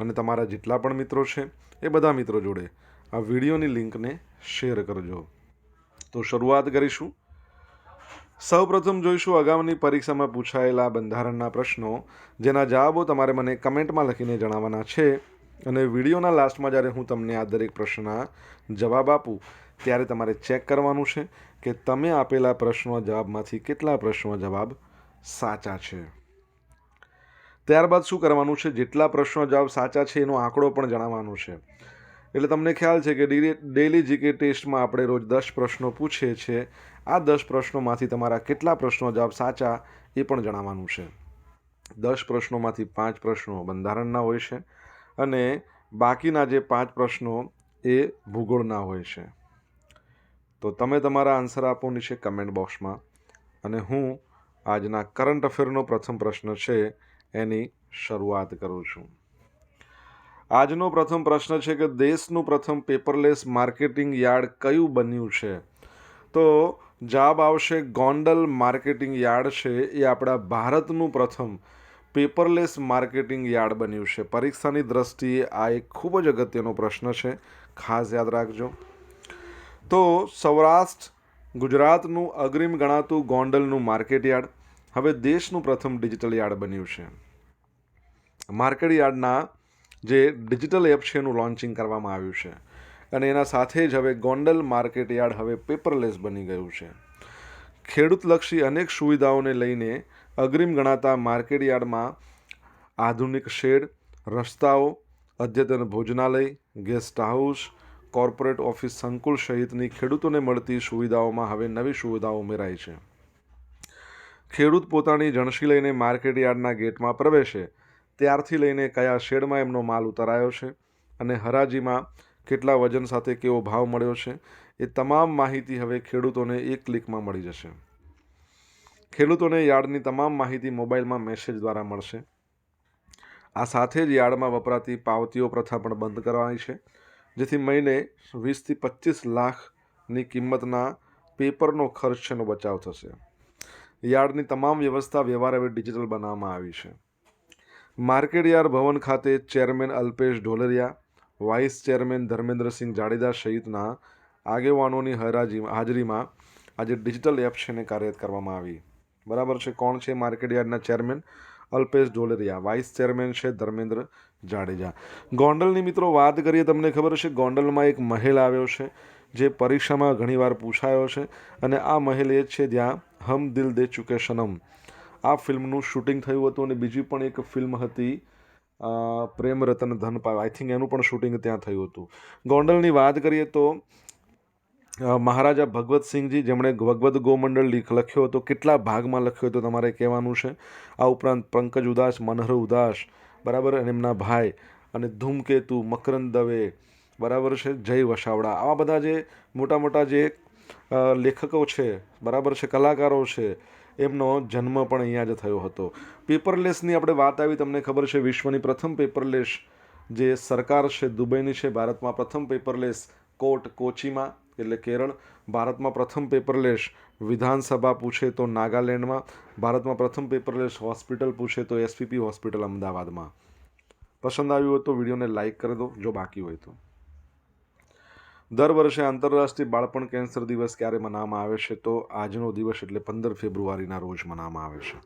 અને તમારા જેટલા પણ મિત્રો છે, એ બધા મિત્રો જોડે આ વિડીયોની લિંકને શેર કરજો. તો શરૂઆત કરીશું. સૌપ્રથમ જોઈશું અગાઉની પરીક્ષામાં પૂછાયેલા બંધારણના પ્રશ્નો, જેના જવાબો તમારે મને કમેન્ટમાં લખીને જણાવવાના છે અને વિડીયોના લાસ્ટમાં જ્યારે હું તમને આ દરેક પ્રશ્નના જવાબ આપું, ત્યારે તમારે ચેક કરવાનું છે કે તમે આપેલા પ્રશ્નો જવાબમાંથી કેટલા પ્રશ્નો જવાબ સાચા છે. ત્યારબાદ શું કરવાનું છે? જેટલા પ્રશ્નો જવાબ સાચા છે એનો આંકડો પણ જણાવવાનો છે. એટલે તમને ખ્યાલ છે કે ડેલી જીકે ટેસ્ટમાં આપણે રોજ દસ પ્રશ્નો પૂછીએ છીએ. આ દસ પ્રશ્નોમાંથી તમારા કેટલા પ્રશ્નો જવાબ સાચા એ પણ જણાવવાનું છે. દસ પ્રશ્નોમાંથી પાંચ પ્રશ્નો બંધારણના હોય છે અને બાકીના જે પાંચ પ્રશ્નો એ ભૂગોળના હોય છે. તો તમે તમારા આન્સર આપો નીચે કમેન્ટ બોક્સમાં અને હું આજના કરંટ અફેરનો પ્રથમ પ્રશ્ન છે એની શરૂઆત કરું છું. આજનો પ્રથમ પ્રશ્ન છે કે દેશનું પ્રથમ પેપરલેસ માર્કેટિંગ યાર્ડ કયું બન્યું છે? તો જવાબ આવશે ગોંડલ માર્કેટિંગ યાર્ડ છે. એ આપણા ભારતનું પ્રથમ પેપરલેસ માર્કેટિંગ યાર્ડ બન્યું છે. પરીક્ષાની દ્રષ્ટિએ આ એક ખૂબ જ અગત્યનો પ્રશ્ન છે. ખાસ યાદ રાખજો. તો સૌરાષ્ટ્ર, ગુજરાતનું અગ્રિમ ગણાતું ગોંડલનું માર્કેટ યાર્ડ. હવે દેશનું પ્રથમ ડિજિટલ યાર્ડ બન્યું છે. માર્કેટ યાર્ડના જે ડિજિટલ એપ છે એનું લોન્ચિંગ કરવામાં આવ્યું છે. અને એના સાથે જ હવે ગોંડલ માર્કેટ યાર્ડ હવે પેપરલેસ બની ગયું છે. ખેડૂતલક્ષી અનેક સુવિધાઓને લઈને અગ્રિમ ગણાતા માર્કેટ યાર્ડમાં આધુનિક શેડ, રસ્તાઓ, અદ્યતન ભોજનાલય, ગેસ્ટ હાઉસ, કોર્પોરેટ ઓફિસ સંકુલ સહિતની ખેડૂતોને મળતી સુવિધાઓમાં હવે નવી સુવિધાઓ ઉમેરાઈ છે. ખેડૂત પોતાની જણસી લઈને માર્કેટ યાર્ડના ગેટમાં પ્રવેશે ત્યારથી લઈને કયા શેડમાં એમનો માલ ઉતરાયો છે અને હરાજીમાં કેટલા વજન સાથે કેવો ભાવ મળ્યો છે, એ તમામ માહિતી હવે ખેડૂતોને એક ક્લિકમાં મળી જશે. ખેડૂતોને યાર્ડની તમામ માહિતી મોબાઈલમાં મેસેજ દ્વારા મળશે. આ સાથે જ યાર્ડમાં વપરાતી પાવતીઓ પ્રથા પણ બંધ કરવાની છે, જેથી મહિને વીસથી પચીસ લાખની કિંમતના પેપરનો ખર્ચ એનો બચાવ થશે. યાર્ડની તમામ વ્યવસ્થા વ્યવહાર હવે ડિજિટલ બનાવવામાં આવી છે. માર્કેટ યાર્ડ ભવન ખાતે chairman Alpesh Dholariya, vice chairman Dharmendrasinh Jadeja સહિતના આગેવાનોની હરાજી હાજરીમાં આજે ડિજિટલ એપ છે એને કાર્યરત કરવામાં આવી. બરાબર છે, કોણ છે માર્કેટયાર્ડના chairman? Alpesh Dholariya, vice chairman છે ધર્મેન્દ્ર જાડેજા. ગોંડલની મિત્રો, વાત કરીએ તમને ખબર છે, ગોંડલમાં એક મહેલ આવ્યો છે, જે પરીક્ષામાં ઘણીવાર પૂછાયો છે, અને આ મહેલ એ છે જ્યાં હમ દિલ દે ચુકે સનમ. આ ફિલ્મનું શૂટિંગ થયું હતું અને બીજી પણ એક ફિલ્મ હતી પ્રેમ રતન ધન આઈ થિંક એનું પણ શૂટિંગ ત્યાં થયું હતું. ગોંડલની વાત કરીએ તો મહારાજા ભગવતસિંહજી જેમણે ભગવદ ગોમંડળ લીખ લખ્યો હતો, કેટલા ભાગમાં લખ્યો હતો તમારે કહેવાનું છે? આ ઉપરાંત પંકજ ઉદાસ, મનહર ઉદાસ, બરાબર? અને એમના ભાઈ, અને ધૂમકેતુ, મકરંદ દવે, બરાબર છે? જય વસાવડા. આવા બધા જે મોટા મોટા જે લેખકો છે, બરાબર છે? કલાકારો છે એમનો જન્મ પણ અહીંયા જ થયો હતો. પેપરલેસની આપણે વાત આવી, તમને ખબર છે, વિશ્વની પ્રથમ પેપરલેસ જે સરકાર છે, દુબઈની છે, ભારતમાં પ્રથમ પેપરલેસ કોર્ટ કોચીમાં, એટલે કેરળ. ભારતમાં પ્રથમ પેપરલેસ વિધાનસભા પૂછે તો નાગાલેન્ડમાં, ભારતમાં પ્રથમ પેપરલેસ હોસ્પિટલ પૂછે તો એસપીપી હોસ્પિટલ અમદાવાદમાં. પસંદ આવ્યું હોય તો વિડીયોને લાઇક કરી દો, જો બાકી હોય તો. દર વર્ષે આંતરરાષ્ટ્રીય બાળપણ કેન્સર દિવસ ક્યારે મનાવવામાં આવે છે? તો આજનો દિવસ એટલે પંદર ફેબ્રુઆરીના રોજ મનાવવામાં આવે છે.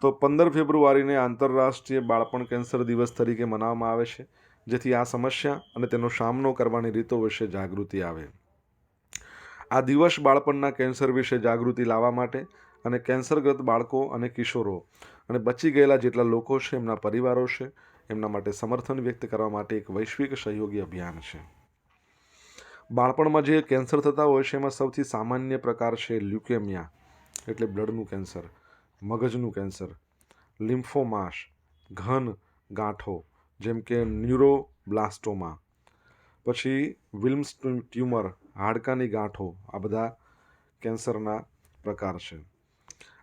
તો પંદર ફેબ્રુઆરીને આંતરરાષ્ટ્રીય બાળપણ કેન્સર દિવસ તરીકે મનાવવામાં આવે છે, જેથી આ સમસ્યા અને તેનો સામનો કરવાની રીતો વિશે જાગૃતિ આવે. આ દિવસ બાળપણના કેન્સર વિશે જાગૃતિ લાવવા માટે અને કેન્સરગ્રસ્ત બાળકો અને કિશોરો અને બચી ગયેલા જેટલા લોકો છે, એમના પરિવારો છે, એમના માટે સમર્થન વ્યક્ત કરવા માટે એક વૈશ્વિક સહયોગી અભિયાન છે. બાળપણમાં જે કેન્સર થતા હોય છે, એમાં સૌથી સામાન્ય પ્રકાર છે લ્યુકેમિયા, એટલે બ્લડનું કેન્સર, મગજનું કેન્સર, લિમ્ફોમાસ, ઘન ગાંઠો, જેમ કે ન્યુરોબ્લાસ્ટોમા. પછી વિલ્મ્સ ટ્યુમર, હાડકાની ગાંઠો, આ બધા કેન્સરના પ્રકાર છે.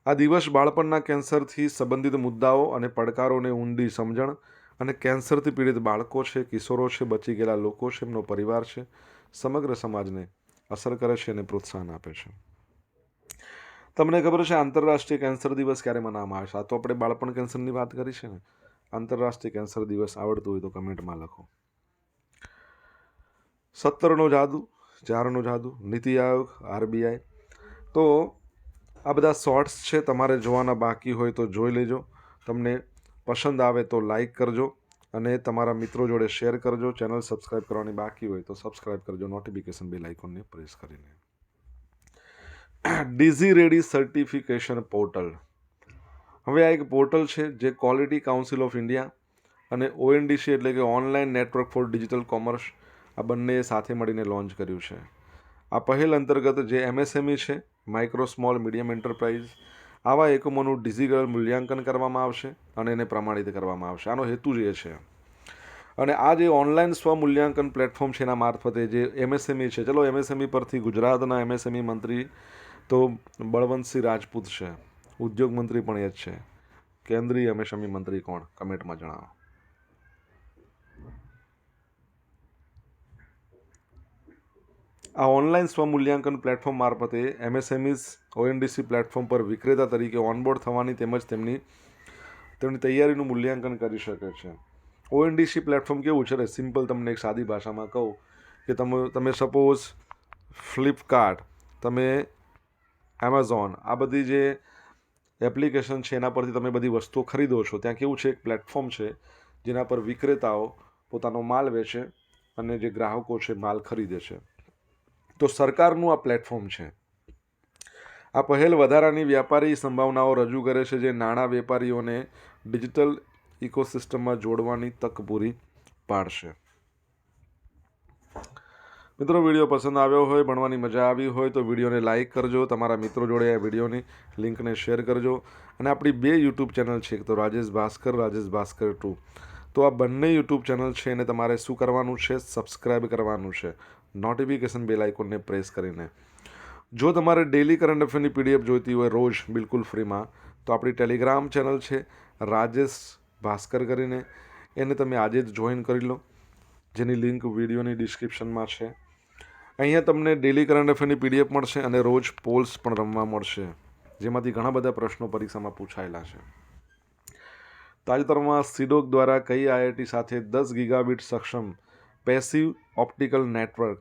આ દિવસ બાળપણના કેન્સરથી સંબંધિત મુદ્દાઓ અને પડકારોને ઊંડી સમજણ અને કેન્સરથી પીડિત બાળકો છે, કિશોરો છે, બચી ગયેલા લોકો છે, એમનો પરિવાર છે સમગ્ર સમાજને અસર કરે છે અને પ્રોત્સાહન આપે છે. તમને ખબર છે આંતરરાષ્ટ્રીય કેન્સર દિવસ ક્યારે મનાવવામાં આવે છે? આ તો આપણે બાળપણ કેન્સરની વાત કરી છે ને. આંતરરાષ્ટ્રીય કેન્સર દિવસ આવડતું હોય તો કમેન્ટમાં લખો. સત્તરનો જાદુ, ચારનો જાદુ, નીતિ આયોગ, આરબીઆઈ. તો આ બધા શોર્ટ્સ છે, તમારે જોવાના બાકી હોય તો જોઈ લેજો. તમને પસંદ આવે તો લાઈક કરજો. અને તમારા મિત્રો જોડે શેર કરજો. ચેનલ સબસ્ક્રાઈબ કરવાની બાકી હોય તો સબસ્ક્રાઈબ કરજો. નોટિફિકેશન બેલ આઇકોનને પ્રેસ કરીને. ડીઝી રેડી સર્ટિફિકેશન પોર્ટલ હવે આ એક પોર્ટલ છે જે ક્વોલિટી કાઉન્સિલ ઓફ ઇન્ડિયા અને ઓએનડીસી એટલે કે online network for digital commerce આ બંને સાથે મળીને લોન્ચ કર્યું છે. આ પહેલ અંતર્ગત જે એમએસએમઈ છે માઇક્રો સ્મોલ મીડિયમ એન્ટરપ્રાઇઝ આવા એકમોનું ડિઝિટલ મૂલ્યાંકન કરવામાં આવશે અને એને પ્રમાણિત કરવામાં આવશે. આનો હેતુ જ એ છે. અને આ જે ઓનલાઈન સ્વમૂલ્યાંકન પ્લેટફોર્મ છે એના મારફતે જે એમએસએમઈ છે, ચલો એમએસએમઈ પરથી ગુજરાતના એમએસએમઈ મંત્રી તો બળવંતસિંહ રાજપૂત છે. ઉદ્યોગ મંત્રી પણ એ જ છે. કેન્દ્રીય એમએસએમઈ મંત્રી કોણ? કમેન્ટમાં જણાવો. આ ઓનલાઈન સ્વમૂલ્યાંકન પ્લેટફોર્મ મારફતે એમએસએમઈસ ઓએનડીસી પ્લેટફોર્મ પર વિક્રેતા તરીકે ઓનબોર્ડ થવાની તેમજ તેમની તેમની તૈયારીનું મૂલ્યાંકન કરી શકે છે. ઓએનડીસી પ્લેટફોર્મ કેવું છે? સિમ્પલ તમને એક સાદી ભાષામાં કહું કે તમે તમે સપોઝ ફ્લિપકાર્ટ તમે એમેઝોન આ બધી જે એપ્લિકેશન છે એના પરથી તમે બધી વસ્તુઓ ખરીદો છો, ત્યાં કેવું છે? એક પ્લેટફોર્મ છે જેના પર વિક્રેતાઓ પોતાનો માલ વેચે અને જે ગ્રાહકો છે માલ ખરીદે છે. તો સરકારનું આ પ્લેટફોર્મ છે. આ પહેલ વધારાની વ્યાપારી સંભાવનાઓ રજૂ કરે છે જે નાણાં વેપારીઓને ડિજિટલ ઇકોસિસ્ટમમાં જોડવાની તક પૂરી પાડશે. મિત્રો, વીડિયો પસંદ આવ્યો હોય, ભણવાની મજા આવી હોય, તો વિડીયોને લાઇક કરજો. તમારા મિત્રો જોડે આ વિડીયોની લિંકને શેર કરજો. અને આપણી બે યુટ્યુબ ચેનલ છે, એક તો રાજેશ ભાસ્કર રાજેશ ભાસ્કર ટુ. તો આ બંને યુટ્યુબ ચેનલ છે, એને તમારે શું કરવાનું છે? સબસ્ક્રાઇબ કરવાનું છે. નોટિફિકેશન બેલ આઇકોનને પ્રેસ કરીને. જો તમારે ડેલી કરંટ અફેરની પીડીએફ જોઈતી હોય રોજ બિલકુલ ફ્રીમાં તો આપણી ટેલિગ્રામ ચેનલ છે, રાજેશ ભાસ્કર કરીને. એને તમે આજે જ જોઈન કરી લો. જેની લિંક વિડીયોની ડિસ્ક્રિપ્શનમાં છે. અહીંયા તમને ડેલી કરંટ અફેરની પીડીએફ મળશે અને રોજ પોલ્સ પણ રમવા મળશે. જેમાંથી ઘણા બધા પ્રશ્નો પરીક્ષામાં પૂછાયેલા છે. તાજેતરમાં સિડોક દ્વારા કઈ આઈઆઈટી સાથે દસ ગીગાબીટ સક્ષમ પેસિવ ઓપ્ટિકલ નેટવર્ક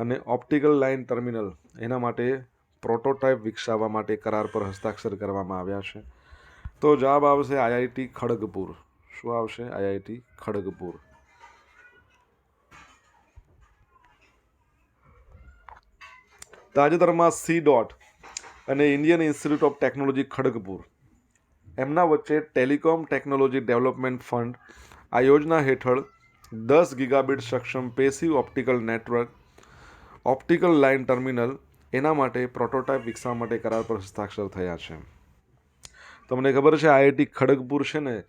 અને ઓપ્ટિકલ લાઇન ટર્મિનલ એના માટે પ્રોટોટાઇપ વિકસાવવા માટે કરાર પર હસ્તાક્ષર કરવામાં આવ્યા છે. તો જવાબ આવશે આઈઆઈટી ખડગપુર. શું આવશે? આઈઆઈટી ખડગપુર. તાજેતરમાં સી ડોટ અને Indian Institute of Technology Kharagpur. એમના વચ્ચે ટેલિકોમ ટેકનોલોજી ડેવલપમેન્ટ ફંડ આ યોજના હેઠળ દસ ગીગાબીટ સક્ષમ passive optical network, optical line terminal, એના માટે પ્રોટોટાઇપ વિકસાવવા માટે કરાર પર હસ્તાક્ષર થયા છે. તમને ખબર છે, આઈઆઈટી ખડગપુર છે ને,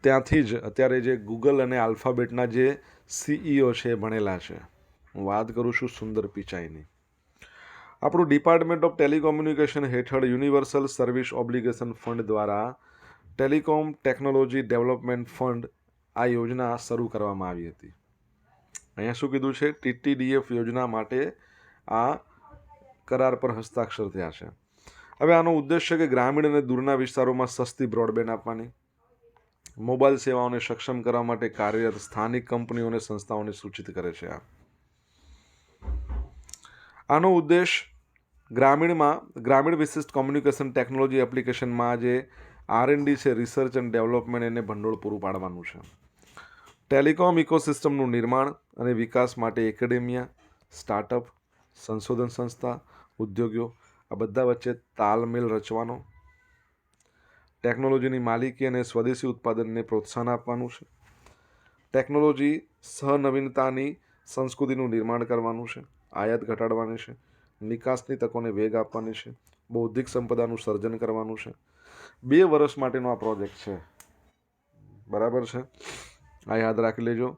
ત્યાંથી જ અત્યારે જે ગૂગલ અને આલ્ફાબેટના જે સીઈઓ છે એ ભણેલા છે. હું વાત કરું છું સુંદર પિચાઈની. આપણું ડિપાર્ટમેન્ટ ઓફ ટેલિકોમ્યુનિકેશન હેઠળ યુનિવર્સલ સર્વિસ ઓબ્લિગેશન ફંડ દ્વારા ટેલિકોમ ટેકનોલોજી ડેવલપમેન્ટ ફંડ આ યોજના શરૂ કરવામાં આવી હતી. અહીંયા શું કીધું છે? ટીટીડીએફ યોજના માટે આ કરાર પર હસ્તાક્ષર થયા છે. હવે આનો ઉદ્દેશ છે કે ગ્રામીણ અને દૂરના વિસ્તારોમાં સસ્તી બ્રોડબેન્ડ આપવાની, મોબાઈલ સેવાઓને સક્ષમ કરવા માટે કાર્યરત સ્થાનિક કંપનીઓ અને સંસ્થાઓને સૂચિત કરે છે આ. આનો ઉદ્દેશ ગ્રામીણમાં, ગ્રામીણ વિશિષ્ટ કોમ્યુનિકેશન ટેકનોલોજી એપ્લિકેશનમાં જે આર એન્ડ ડી છે, રિસર્ચ એન્ડ ડેવલપમેન્ટ, એને ભંડોળ પૂરું પાડવાનું છે. ટેલિકોમ ઇકોસિસ્ટમનું નિર્માણ અને વિકાસ માટે એકેડેમિયા, સ્ટાર્ટઅપ, સંશોધન સંસ્થા ઉદ્યોગો આ બધા વચ્ચે તાલમેલ રચવાનો, ટેકનોલોજીની માલિકી અને સ્વદેશી ઉત્પાદનને પ્રોત્સાહન આપવાનું છે. ટેકનોલોજી સહનવીનતાની સંસ્કૃતિનું નિર્માણ કરવાનું છે, આયાત ઘટાડવાની છે, નિકાસની તકોને વેગ આપવાની છે, બૌદ્ધિક સંપદાનું સર્જન કરવાનું છે. બે વર્ષ માટેનો આ પ્રોજેક્ટ છે. બરાબર છે? આ યાદ રાખી લેજો.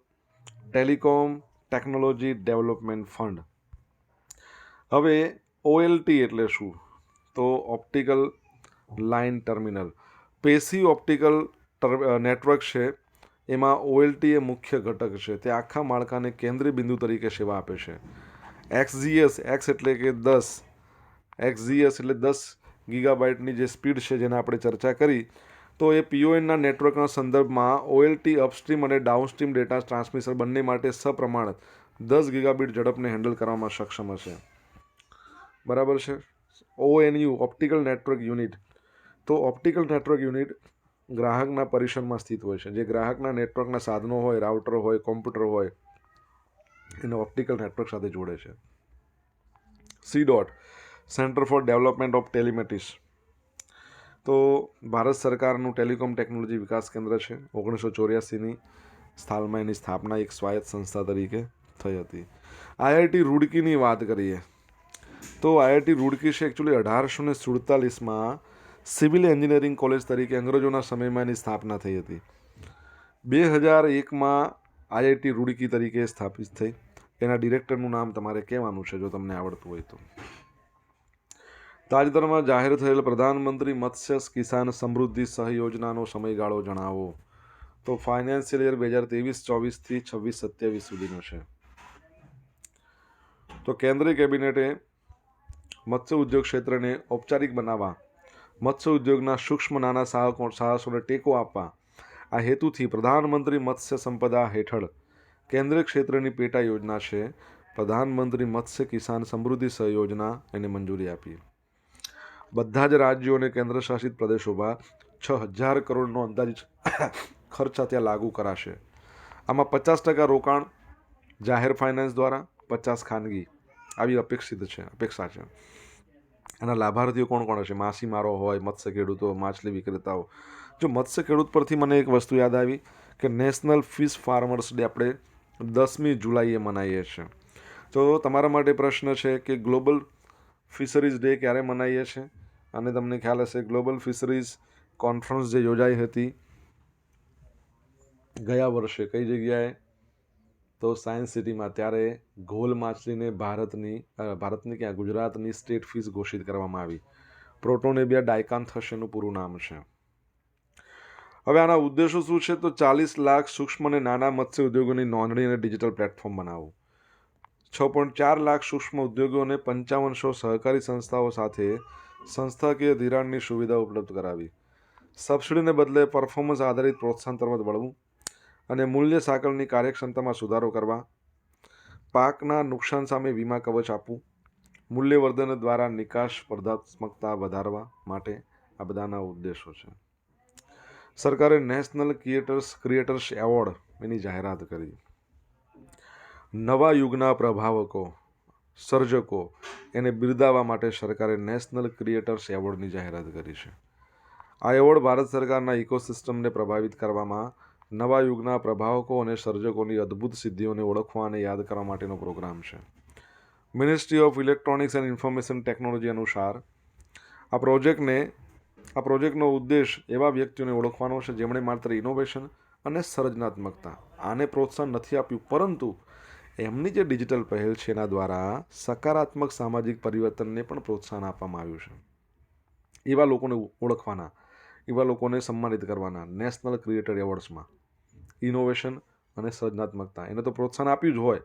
Telecom technology development fund. હવે ઓએલટી એટલે શું? તો optical line terminal. Passive optical network છે. એમાં ઓએલટી એ મુખ્ય ઘટક છે. તે આખા માળખાને કેન્દ્રીય બિંદુ તરીકે સેવા આપે છે. એક્સજીએસ એક્સ એટલે કે દસ. એક્સજીએસ એટલે દસ ગીગાબાઇટની જે સ્પીડ છે જેને આપણે ચર્ચા કરી તો એ પીઓએનના નેટવર્કના સંદર્ભમાં ઓએલટી અપસ્ટ્રીમ અને ડાઉનસ્ટ્રીમ ડેટા ટ્રાન્સમિશન બંને માટે સપ્રમાણ દસ ગીગાબીટ ઝડપને હેન્ડલ કરવામાં સક્ષમ હશે. બરાબર છે? ઓએનયુ ઓપ્ટિકલ નેટવર્ક યુનિટ તો ઓપ્ટિકલ નેટવર્ક યુનિટ ગ્રાહકના પરિસરમાં સ્થિત હોય છે. જે ગ્રાહકના નેટવર્કના સાધનો હોય રાઉટર હોય કોમ્પ્યુટર હોય, એને ઓપ્ટિકલ નેટવર્ક સાથે જોડે છે. C dot centre for development of telematics તો ભારત સરકારનું ટેલિકોમ ટેકનોલોજી વિકાસ કેન્દ્ર છે. ઓગણીસો ચોર્યાસીની સ્થાલમાં એની સ્થાપના એક સ્વાયત્ત સંસ્થા તરીકે થઈ હતી. આઈઆઈટી રૂડકીની વાત કરીએ, તો આઈઆઈટી રૂડકી છે એકચ્યુઅલી અઢારસો ને સુડતાલીસમાં સિવિલ એન્જિનિયરિંગ કોલેજ તરીકે અંગ્રેજોના સમયમાં એની સ્થાપના થઈ હતી. બે હજાર એકમાં આઈઆઈટી રૂડકી તરીકે સ્થાપિત થઈ. એના ડિરેક્ટરનું નામ તમારે કહેવાનું છે, જો તમને આવડતું હોય તો. તાજેતરમાં જાહેર થયેલ પ્રધાનમંત્રી મત્સ્ય કિસાન સમૃદ્ધિ સહયોજનાનો સમયગાળો જણાવો. તો ફાઇનાન્શિયલ યર બે હજાર ત્રેવીસ ચોવીસથી છવ્વીસ સત્યાવીસ સુધીનો છે. તો કેન્દ્રીય કેબિનેટે મત્સ્ય ઉદ્યોગ ક્ષેત્રને ઔપચારિક બનાવવા, મત્સ્ય ઉદ્યોગના સૂક્ષ્મ નાના સાહકો, સાહસોને ટેકો આપવા, આ હેતુથી પ્રધાનમંત્રી મત્સ્ય સંપદા હેઠળ કેન્દ્રીય ક્ષેત્રની પેટા યોજના છે. પ્રધાનમંત્રી મત્સ્ય કિસાન સમૃદ્ધિ સહયોજના એને મંજૂરી આપી. બધા જ રાજ્યો અને કેન્દ્રશાસિત પ્રદેશોમાં છ હજાર કરોડનો અંદાજિત ખર્ચ ત્યાં લાગુ કરાશે. આમાં પચાસ ટકા રોકાણ જાહેર ફાઇનાન્સ દ્વારા, પચાસ ખાનગી. આવી અપેક્ષિત છે, અપેક્ષા છે. આના લાભાર્થીઓ કોણ કોણ હશે? માછીમારો હોય, મત્સ્ય ખેડૂતો, માછલી વિક્રેતાઓ. જો મત્સ્ય ખેડૂત પરથી મને એક વસ્તુ યાદ આવી કે નેશનલ ફિશ ફાર્મર્સ ડે આપણે દસમી જુલાઈએ મનાવીએ છીએ તો તમારા માટે પ્રશ્ન છે કે ગ્લોબલ ફિશરીઝ ડે ક્યારે મનાવીએ છીએ અને તમને ખ્યાલ હશે, ગ્લોબલ ફિશરીઝ કોન્ફરન્સ જે યોજાઈ હતી ગયા વર્ષે, કઈ જગ્યાએ? તો સાયન્સ સિટીમાં, ત્યારે ઘોલ માછલીને ભારતની ભારતની ક્યાં? ગુજરાતની સ્ટેટ ફિશ ઘોષિત કરવામાં આવી. પ્રોટોનેબિયા ડાયકાન્થસનું પૂરું નામ છે. હવે આના ઉદ્દેશો શું છે? તો ચાલીસ લાખ સૂક્ષ્મ અને નાના મત્સ્ય ઉદ્યોગોની નોંધણી અને ડિજિટલ પ્લેટફોર્મ બનાવવું. છ પોઈન્ટ ચાર લાખ સૂક્ષ્મ ઉદ્યોગો અને પંચાવનસો સહકારી સંસ્થાઓ સાથે સંસ્થાકીય ધિરાણની સુવિધા ઉપલબ્ધ કરાવી. સબસિડીને બદલે પરફોર્મન્સ આધારિત પ્રોત્સાહન તરફ વળવું અને મૂલ્ય સાંકળની કાર્યક્ષમતામાં સુધારો કરવા, પાકના નુકસાન સામે વીમા કવચ આપવું, મૂલ્યવર્ધન દ્વારા નિકાસ સ્પર્ધાત્મકતા વધારવા માટે આ બધાના ઉદ્દેશો છે. સરકારે નેશનલ ક્રિએટર્સ ક્રિએટર્સ એવોર્ડ એની જાહેરાત કરી. નવા યુગના પ્રભાવકો, સર્જકો એને બિરદાવવા માટે સરકારે નેશનલ ક્રિએટર્સ એવોર્ડની જાહેરાત કરી છે. આ એવોર્ડ ભારત સરકારના ઇકોસિસ્ટમને પ્રભાવિત કરવામાં નવા યુગના પ્રભાવકો અને સર્જકોની અદ્ભુત સિદ્ધિઓને ઓળખવા અને યાદ કરવા માટેનો પ્રોગ્રામ છે. Ministry of electronics and information technology અનુસાર આ પ્રોજેક્ટને, આ પ્રોજેક્ટનો ઉદ્દેશ એવા વ્યક્તિઓને ઓળખવાનો છે જેમણે માત્ર ઇનોવેશન અને સર્જનાત્મકતા આને પ્રોત્સાહન નથી આપ્યું, પરંતુ એમની જે ડિજિટલ પહેલ છે એના દ્વારા સકારાત્મક સામાજિક પરિવર્તનને પણ પ્રોત્સાહન આપવામાં આવ્યું છે. એવા લોકોને ઓળખવાના, એવા લોકોને સન્માનિત કરવાના નેશનલ ક્રિએટર એવોર્ડ્સમાં. ઇનોવેશન અને સર્જનાત્મકતા, એને તો પ્રોત્સાહન આપ્યું જ હોય.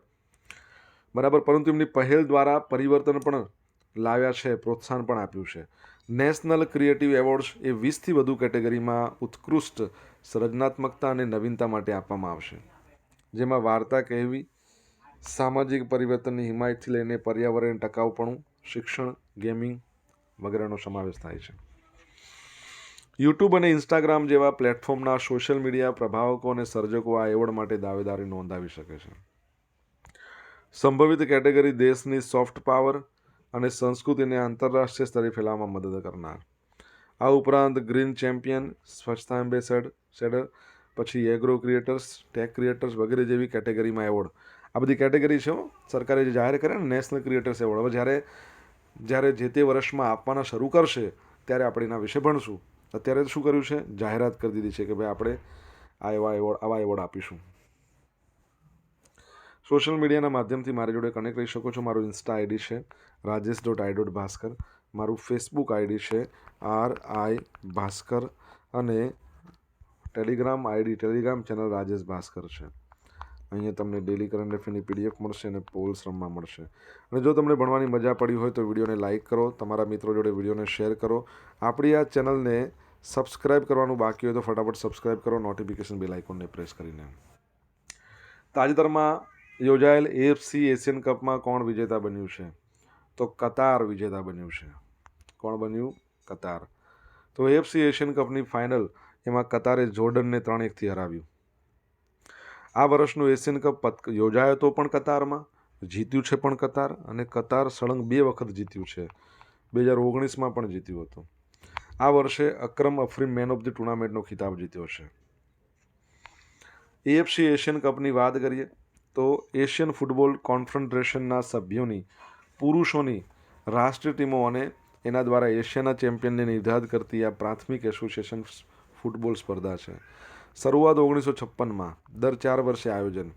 બરાબર, પરંતુ એમની પહેલ દ્વારા પરિવર્તન પણ લાવ્યા છે, પ્રોત્સાહન પણ આપ્યું છે. નેશનલ ક્રિએટિવ એવોર્ડ્સ એ વીસથી વધુ કેટેગરીમાં ઉત્કૃષ્ટ સર્જનાત્મકતા અને નવીનતા માટે આપવામાં આવશે. જેમાં વાર્તા કહેવી સામાજિક પરિવર્તનની હિમાયતથી લઈને પર્યાવરણ ટકાઉપણું શિક્ષણ, ગેમિંગ વગેરેનો સમાવેશ થાય છે. યુટ્યુબ અને ઇન્સ્ટાગ્રામ જેવા પ્લેટફોર્મના સોશિયલ મીડિયા પ્રભાવકો અને સર્જકો આ એવોર્ડ માટે દાવેદારી નોંધાવી શકે છે. સંભવિત કેટેગરી દેશની સોફ્ટ પાવર અને સંસ્કૃતિને આંતરરાષ્ટ્રીય સ્તરે ફેલાવવામાં મદદ કરનાર. આ ઉપરાંત ગ્રીન ચેમ્પિયન, સ્વચ્છતા એમ્બેસેડ સેડર પછી એગ્રો ક્રિએટર્સ, ટેક ક્રિએટર્સ વગેરે જેવી કેટેગરીમાં એવોર્ડ આ બધી કેટેગરી. સરકારે જે જાહેર કરે ને નેશનલ ક્રિએટર્સ એવોર્ડ. હવે જ્યારે જ્યારે જે તે વર્ષમાં આપવાના શરૂ કરશે, ત્યારે આપણે એના વિશે ભણશું. અત્યારે શું કર્યું છે? જાહેરાત કરી દીધી છે કે ભાઈ આપણે આ એવા એવોર્ડ, આવા એવોર્ડ આપીશું. સોશિયલ મીડિયાના માધ્યમથી મારી જોડે કનેક્ટ રહી શકો છો. મારું ઇન્સ્ટા આઈડી છે Rajesh dot I dot Bhaskar. મારું ફેસબુક આઈડી છે આર આઈ ભાસ્કર. અને Telegram ID Telegram channel Rajesh Bhaskar છે. અહીંયા તમને ડેલી કરંટ અફેરની પીડીએફ મળશે અને પોલ્સ રમવા મળશે. અને જો તમને ભણવાની મજા પડી હોય તો વિડીયોને લાઇક કરો, તમારા મિત્રો જોડે વિડીયોને શેર કરો. આપણી આ ચેનલને સબસ્ક્રાઇબ કરવાનું બાકી હોય તો ફટાફટ સબસ્ક્રાઇબ કરો નોટિફિકેશન બેલ આઇકોનને પ્રેસ કરીને. તાજેતરમાં યોજાયેલ એએફસી એશિયન કપમાં કોણ વિજેતા બન્યું છે? તો કતાર વિજેતા બન્યું છે. કોણ બન્યું? કતાર. તો એફસી એશિયન કપની ફાઇનલ એમાં કતારે જોર્ડનને ત્રણ એકથી હરાવ્યું. આ વર્ષનું એશિયન કપ યોજાયો હતો પણ કતારમાં, જીત્યું છે પણ કતાર અને કતાર સળંગ બે વખત જીત્યું છે. બે હજાર ઓગણીસમાં પણ જીત્યું હતું. આ વર્ષે Akram Afreem man of the ટુર્નામેન્ટનો ખિતાબ જીત્યો છે. એએફસી એશિયન કપની વાત કરીએ, તો એશિયન ફૂટબોલ કોન્ફેડરેશનના સભ્યોની, પુરુષોની રાષ્ટ્રીય ટીમો અને એના દ્વારા એશિયાના ચેમ્પિયનને નિર્ધારિત કરતી આ પ્રાથમિક એસોસિએશન ફૂટબોલ સ્પર્ધા છે. શરૂઆત ઓગણીસો છપ્પનમાં, દર ચાર વર્ષે આયોજન.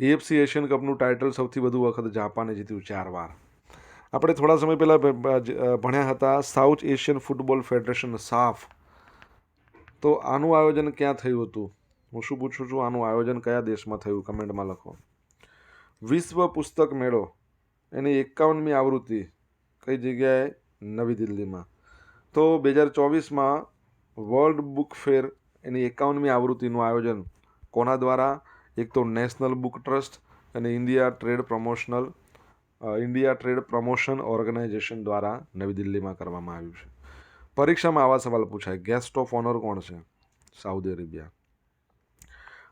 એએફસી એશિયન કપનું ટાઇટલ સૌથી વધુ વખત જાપાને જીત્યું ચાર વાર. આપણે થોડા સમય પહેલાં ભણ્યા હતા સાઉથ એશિયન ફૂટબોલ ફેડરેશન સાફ. તો આનું આયોજન ક્યાં થયું હતું? હું શું પૂછું છું, આનું આયોજન કયા દેશમાં થયું? કમેન્ટમાં લખો. વિશ્વ પુસ્તક મેળો. એની એકાવનમી આવૃત્તિ કઈ જગ્યાએ? નવી દિલ્હીમાં. તો બે હજાર ચોવીસમાં વર્લ્ડ બુક ફેર એની એકાવનમી આવૃત્તિનું આયોજન. કોના દ્વારા? એક તો નેશનલ બુક ટ્રસ્ટ અને India trade promotional India trade promotion organisation દ્વારા નવી દિલ્હીમાં કરવામાં આવ્યું છે. પરીક્ષામાં આવા સવાલ પૂછાય. ગેસ્ટ ઓફ ઓનર કોણ છે? Saudi Arabia.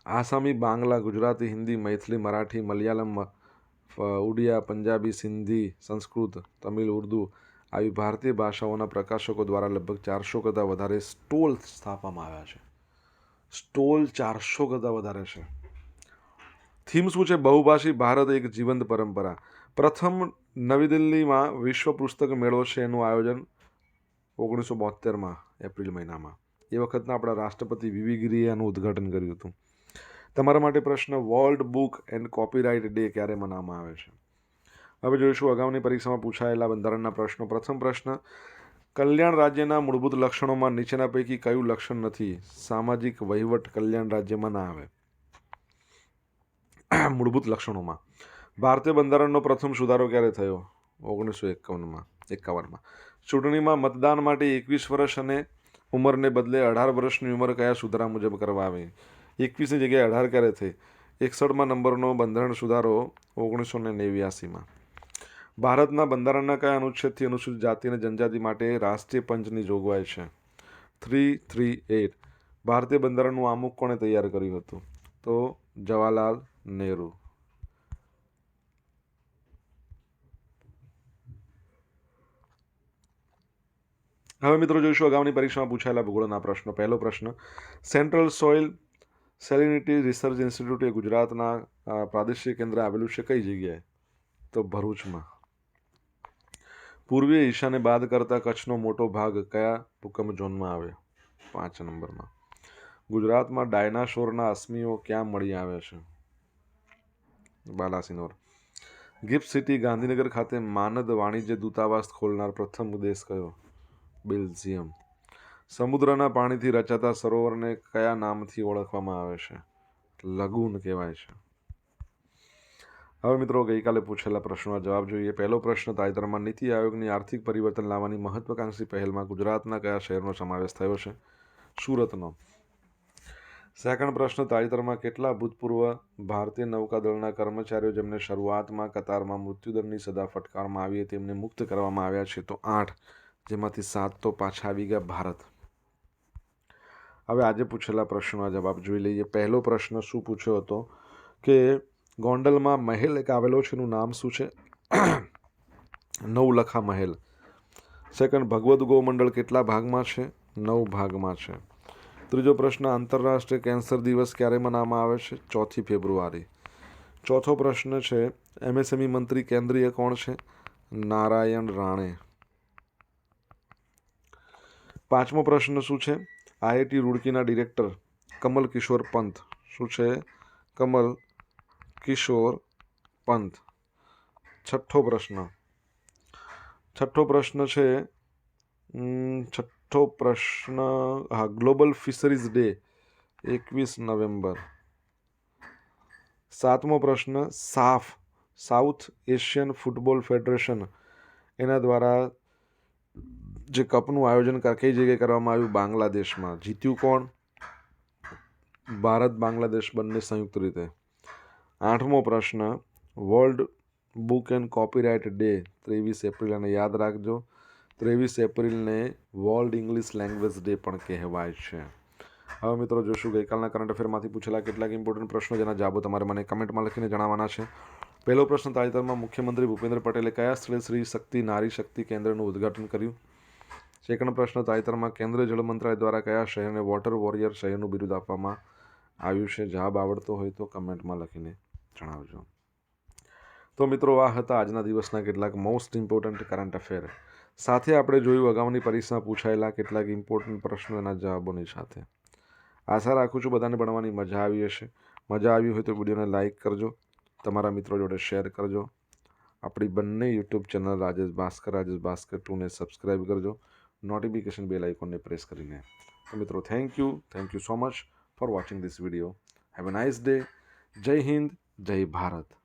આસામી, બાંગ્લા, ગુજરાતી, હિન્દી, મૈથિલી, મરાઠી, મલયાલમ ઉડિયા, પંજાબી, સિંધી, સંસ્કૃત, તમિલ, ઉર્દુ આવી ભારતીય ભાષાઓના પ્રકાશકો દ્વારા લગભગ ચારસો કરતાં વધારે સ્ટોલ સ્થાપવામાં આવ્યા છે. સ્ટોલ ચારસો કરતાં વધારે છે. થીમ શું છે? બહુભાષી ભારત એક જીવંત પરંપરા. પ્રથમ નવી દિલ્હીમાં વિશ્વ પુસ્તક મેળો છે એનું આયોજન ઓગણીસો બોતેરમાં એપ્રિલ મહિનામાં. એ વખતના આપણા રાષ્ટ્રપતિ વીવી ગિરીએ આનું ઉદ્ઘાટન કર્યું હતું. તમારા માટે પ્રશ્ન world book and copyright day ક્યારે મનાવવામાં આવે છે? હવે જોઈશું, અગાઉની પરીક્ષામાં પૂછાયેલા બંધારણના પ્રશ્નો. પ્રથમ પ્રશ્ન કલ્યાણ રાજ્યના મૂળભૂત લક્ષણોમાં નીચેના પૈકી કયું લક્ષણ નથી? સામાજિક વહીવટ કલ્યાણ રાજ્યમાં ના આવે. મૂળભૂત લક્ષણોમાં. ભારતીય બંધારણનો પ્રથમ સુધારો ક્યારે થયો? ઓગણીસો એકાવનમાં એકાવનમાં. ચૂંટણીમાં મતદાન માટે એકવીસ વર્ષ અને ઉંમરને બદલે અઢાર વર્ષની ઉંમર કયા સુધારા મુજબ કરવા આવી? એકવીસની જગ્યાએ અઢાર ક્યારે થઈ? એકસઠમાં નંબરનો બંધારણ સુધારો ઓગણીસો ને નેવ્યાસીમાં. ભારતના બંધારણના કયા અનુચ્છેદથી અનુસૂચિત જાતિ અને જનજાતિ માટે રાષ્ટ્રીય પંચની જોગવાઈ છે? Three three eight. ભારતીય બંધારણનું આમુખ કોણે તૈયાર કર્યું હતું? તો જવાહરલાલ નહેરુ. હવે મિત્રો જોઈશું અગાઉની પરીક્ષામાં પૂછાયેલા ભૂગોળના પ્રશ્નો. પહેલો પ્રશ્ન, central soil salinity research institute એ ગુજરાતના પ્રાદેશિક કેન્દ્ર આવેલું છે કઈ જગ્યાએ? તો ભરૂચમાં. પૂર્વીય ઈશાને બાદ કરતા કચ્છનો મોટો ભાગ કયા ભૂકંપ ઝોનમાં આવે પાંચ નંબરમાં. ગુજરાતમાં ડાયનાસોરના અસ્મિઓ ક્યાં મળી આવે છે? બાલાસિનોર. ગિફ્ટ સિટી ગાંધીનગર ખાતે માનદ વાણિજ્ય દૂતાવાસ ખોલનાર પ્રથમ દેશ કયો? બેલ્જિયમ. સમુદ્રના પાણીથી રચાતા સરોવરને કયા નામથી ઓળખવામાં આવે છે? લગુન કહેવાય છે. હવે મિત્રો ગઈકાલે પૂછેલા પ્રશ્નોના જવાબ જોઈએ. પહેલો પ્રશ્ન, તાજેતરમાં નીતિ આયોગની આર્થિક પરિવર્તન લાવવાની મહત્વાકાંક્ષી પહેલમાં ગુજરાતના કયા શહેરનો સમાવેશ થયો છે? સુરતનો. સેકન્ડ પ્રશ્ન, તાજેતરમાં કેટલા ભૂતપૂર્વ ભારતીય નૌકાદળના કર્મચારીઓ જેમને શરૂઆતમાં કતારમાં મૃત્યુદંડની સજા ફટકારવામાં આવી હતી તેમને મુક્ત કરવામાં આવ્યા છે? તો આઠ, જેમાંથી સાત તો પાછા આવી ગયા ભારત. હવે આજે પૂછેલા પ્રશ્નોના જવાબ જોઈ લઈએ. પહેલો પ્રશ્ન શું પૂછ્યો હતો કે ગોંડલમાં મહેલ એક આવેલો છે, એનું નામ શું છે? નવલખા મહેલ. સેકન્ડ ભગવદ ગોમંડળ કેટલા ભાગમાં છે? નવ ભાગમાં છે. ત્રીજો પ્રશ્ન, આંતરરાષ્ટ્રીય કેન્સર દિવસ ક્યારે મનાવવામાં આવે છે? ચોથી ફેબ્રુઆરી. ચોથો પ્રશ્ન છે, એમએસએમઈ મંત્રી કેન્દ્રીય કોણ છે? નારાયણ રાણે. પાંચમો પ્રશ્ન શું છે? આઈઆઈટી રૂડકીના ડિરેક્ટર કમલ કિશોર પંત શું છે? કમલ કિશોર પંત છઠ્ઠો પ્રશ્ન. છઠ્ઠો પ્રશ્ન છે છઠ્ઠો પ્રશ્ન, હા ગ્લોબલ ફિશરીઝ ડે એકવીસ નવેમ્બર. સાતમો પ્રશ્ન, સાફ, સાઉથ એશિયન ફૂટબોલ ફેડરેશન, એના દ્વારા જે કપનું આયોજન કઈ જગ્યાએ કરવામાં આવ્યું? બાંગ્લાદેશમાં. જીત્યું કોણ? ભારત બાંગ્લાદેશ બંને સંયુક્ત રીતે. આઠમો પ્રશ્ન world book and copyright day ત્રેવીસ એપ્રિલ, અને યાદ રાખજો, ત્રેવીસ એપ્રિલને વર્લ્ડ ઇંગ્લિશ લેંગ્વેજ ડે પણ કહેવાય છે. હવે મિત્રો જોશું ગઈકાલના કરંટ અફેરમાંથી પૂછેલા કેટલાક ઇમ્પોર્ટન્ટ પ્રશ્નો, જેના જવાબો તમારે મને કમેન્ટમાં લખીને જણાવવાના છે. પહેલો પ્રશ્ન, તાજેતરમાં મુખ્યમંત્રી ભૂપેન્દ્ર પટેલે કયા સ્થળે શ્રી શક્તિ નારી શક્તિ કેન્દ્રનું ઉદ્ઘાટન કર્યું? સેકન્ડ પ્રશ્ન, તાજેતરમાં કેન્દ્રીય જળ મંત્રાલય દ્વારા કયા શહેરને વોટર વોરિયર શહેરનું બિરુદ આપવામાં આવ્યું છે? જવાબ આવડતો હોય તો કમેન્ટમાં લખીને જણાવજો. તો મિત્રો, આ હતા આજના દિવસના કેટલાક મોસ્ટ ઇમ્પોર્ટન્ટ કરંટ અફેર સાથે આપણે જોયું અગાઉની પરીક્ષામાં પૂછાયેલા કેટલાક ઇમ્પોર્ટન્ટ પ્રશ્નોના જવાબોની સાથે. આશા રાખું છું બધાને ભણવાની મજા આવી હશે. મજા આવી હોય તો વિડીયોને લાઇક કરજો. તમારા મિત્રો જોડે શેર કરજો. આપણી બંને યુટ્યુબ ચેનલ રાજેશ ભાસ્કર રાજેશ ભાસ્કર ટુને સબસ્ક્રાઈબ કરજો. નોટિફિકેશન બેલ આઇકોનને પ્રેસ કરીને. તો મિત્રો thank you thank you so much for watching this video have a nice day જય હિન્દ. જય ભારત.